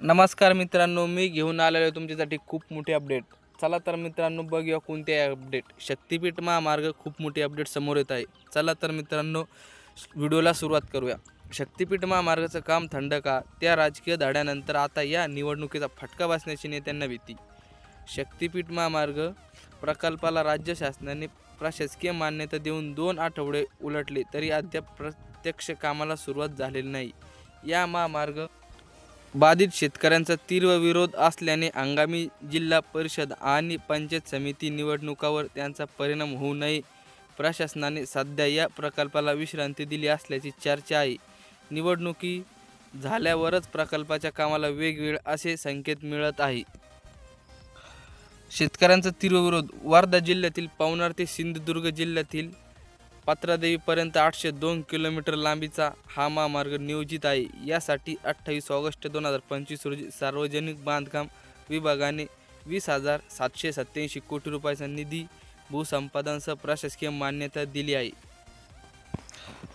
नमस्कार मित्रांनो मी घेऊन आलेलो तुमच्यासाठी खूप मोठी अपडेट चला तर मित्रांनो बघूया कोणते अपडेट शक्तिपीठ महामार्ग खूप मोठी अपडेट समोर येत आहे. चला तर मित्रांनो व्हिडिओला सुरुवात करूया. शक्तिपीठ महामार्गाचं काम थंड का? त्या राजकीय धड्यानंतर आता या निवडणुकीचा फटका बसण्याची नेत्यांना भीती शक्तिपीठ महामार्ग प्रकल्पाला राज्य शासनाने प्रशासकीय मान्यता देऊन दोन आठवडे उलटले तरी अद्याप प्रत्यक्ष कामाला सुरुवात झालेली नाही. या महामार्ग बाधित शेतकऱ्यांचा तीव्र विरोध असल्याने आगामी जिल्हा परिषद आणि पंचायत समिती निवडणुकावर त्यांचा परिणाम होऊ नये. प्रशासनाने सध्या या प्रकल्पाला विश्रांती दिली असल्याची चर्चा आहे. निवडणुकी झाल्यावरच प्रकल्पाच्या कामाला वेगवेगळे असे संकेत मिळत आहे. शेतकऱ्यांचा तीव्र विरोध वर्धा जिल्ह्यातील पवनार ते सिंधुदुर्ग जिल्ह्यातील पात्रादेवीपर्यंत आठशे दोन किलोमीटर लांबीचा हा महामार्ग नियोजित आहे. यासाठी अठ्ठावीस ऑगस्ट दोन हजार पंचवीस रोजी सार्वजनिक बांधकाम विभागाने वीस हजार सातशे सत्याऐंशी कोटी रुपयाचा निधी भूसंपादनसह प्रशासकीय मान्यता दिली आहे.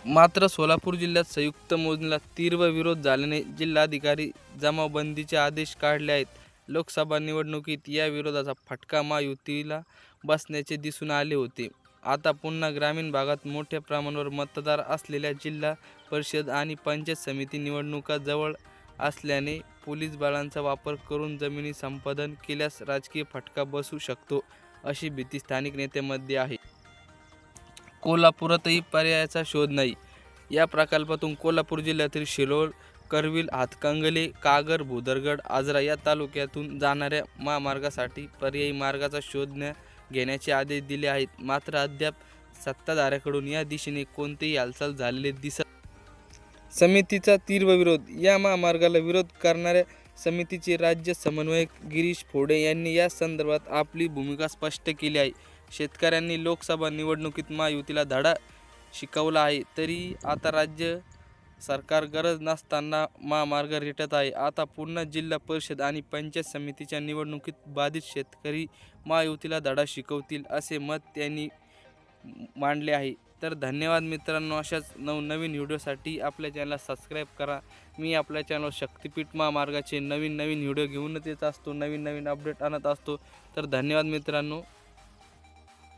मात्र सोलापूर जिल्ह्यात संयुक्त मोजणीला तीव्र विरोध झाल्याने जिल्हाधिकारी जमावबंदीचे आदेश काढले आहेत. लोकसभा निवडणुकीत या विरोधाचा फटका महायुतीला बसण्याचे दिसून आले होते. आता पुन्हा ग्रामीण भागात मोठ्या प्रमाणावर मतदार असलेल्या जिल्हा परिषद आणि पंचायत समिती निवडणुका जवळ असल्याने पोलीस बळांचा वापर करून जमिनी संपादन केल्यास राजकीय फटका बसू शकतो अशी भीती स्थानिक नेत्यांमध्ये आहे. कोल्हापुरातही पर्यायाचा शोध नाही. या प्रकल्पातून कोल्हापूर जिल्ह्यातील शिरोळ करवील हातकंगले कागर भुदरगड आजरा या तालुक्यातून जाणाऱ्या महामार्गासाठी पर्यायी मार्गाचा शोधण्या घेण्याचे आदेश दिले आहेत. मात्र अद्याप सत्ताधाऱ्याकडून या दिशेने कोणतेही हालचाल झालेले दिसत समितीचा तीव्र विरोध. या महामार्गाला विरोध करणाऱ्या समितीचे राज्य समन्वयक गिरीश फोडे यांनी या संदर्भात आपली भूमिका स्पष्ट केली आहे. शेतकऱ्यांनी लोकसभा निवडणुकीत महायुतीला धडा शिकवला आहे. तरी आता राज्य सरकार गरज नसताना महामार्ग रेटत आहे. आता पुन्हा जिल्हा परिषद आणि पंचायत समितीच्या निवडणुकीत बाधित शेतकरी महायुतीला धडा शिकवतील असे मत त्यांनी मांडले आहे. तर धन्यवाद मित्रांनो अशाच नवनवीन व्हिडिओसाठी आपल्या चॅनलला सबस्क्राईब करा. मी आपल्या चॅनल शक्तिपीठ महामार्गाचे नवीन नवीन व्हिडिओ घेऊनच येत असतो नवीन नवीन अपडेट आणत असतो. तर धन्यवाद मित्रांनो.